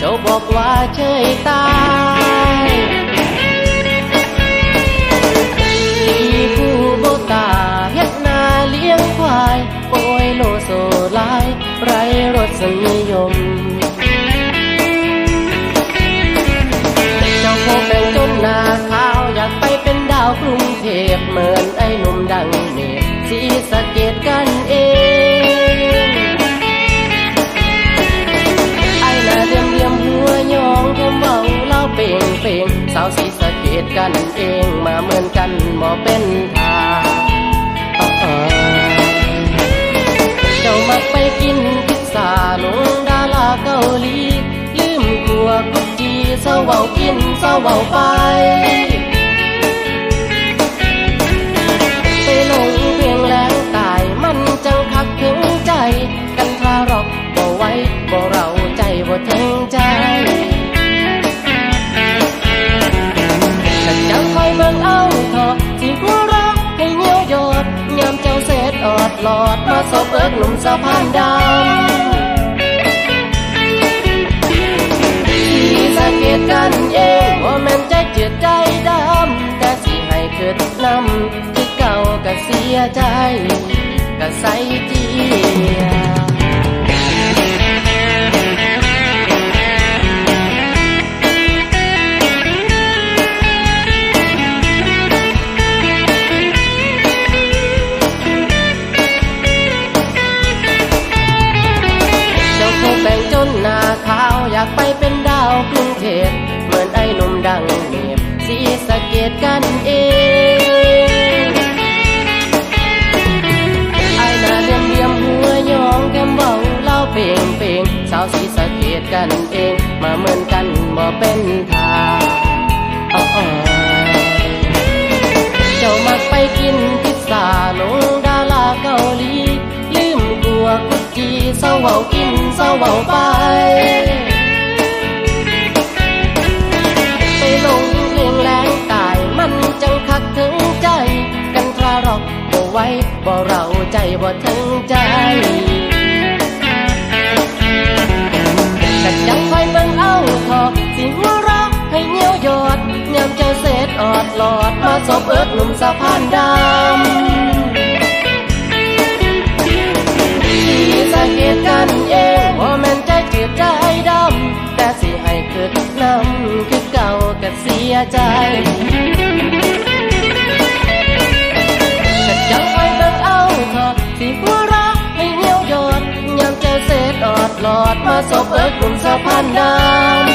เชยตายมีผู้โบตาเฮ็ดนาเลี้ยงควายโปยโลโซลาย ไรรสนิยม เจ้าโคงแบ่งจนหน้าขาว อยากไปเป็นดาวกรุงเทพเหมือนไอ้หนุ่มดังเนตรสีส เศร้าเว้ากินเศร้าเว้าไป ไปหลงเพียงแรงกายมันจังคักถึงใจ กันทารอกบ่ไว้บ่เราใจบ่ถึงใจฉันยังคอยเบิ่งเอาเถอะที่หัวรักให้เหนียวยอดยามเจ้าเสดออดหลอดมาสบเอิกหนุ่มสะพานดำ ใจก็ใส่เจียเจ้าคงแบ่งจนหน้าขาวอยากไปเป็นดาวกรุงเทพเหมือนไอ้หนุ่มดังเนียบสีสะเกตกันเอง สีสะเกตกันเอง มาเหมือนกันบ่เป็นทางอ้อเจ้ามักไปกินพิซซ่าลงดาราเกาหลี ลืมกลัวกุจีเศร้าเว้ากินเศร้าเว้าไปไปลงเพลงแรงตายมันจังคักถึงใจ กันทรารอกบ่ไว้บ่เราใจบ่ถึงใจ ยามเจ้าเสดออดหลอดมาสบเอิกหนุ่มสะพานดำที่สังเกตกันเองว่าแม่นใจเจือดใจดำ แต่สิให้เกิดนำคือเก่าก็เสียใจแต่ยังไปเบิ่งเอาเถอะสิหัวรักให้เหนียวยอดยามเจ้าเสดออดหลอดมาสบเอิกหนุ่มสะพานดำ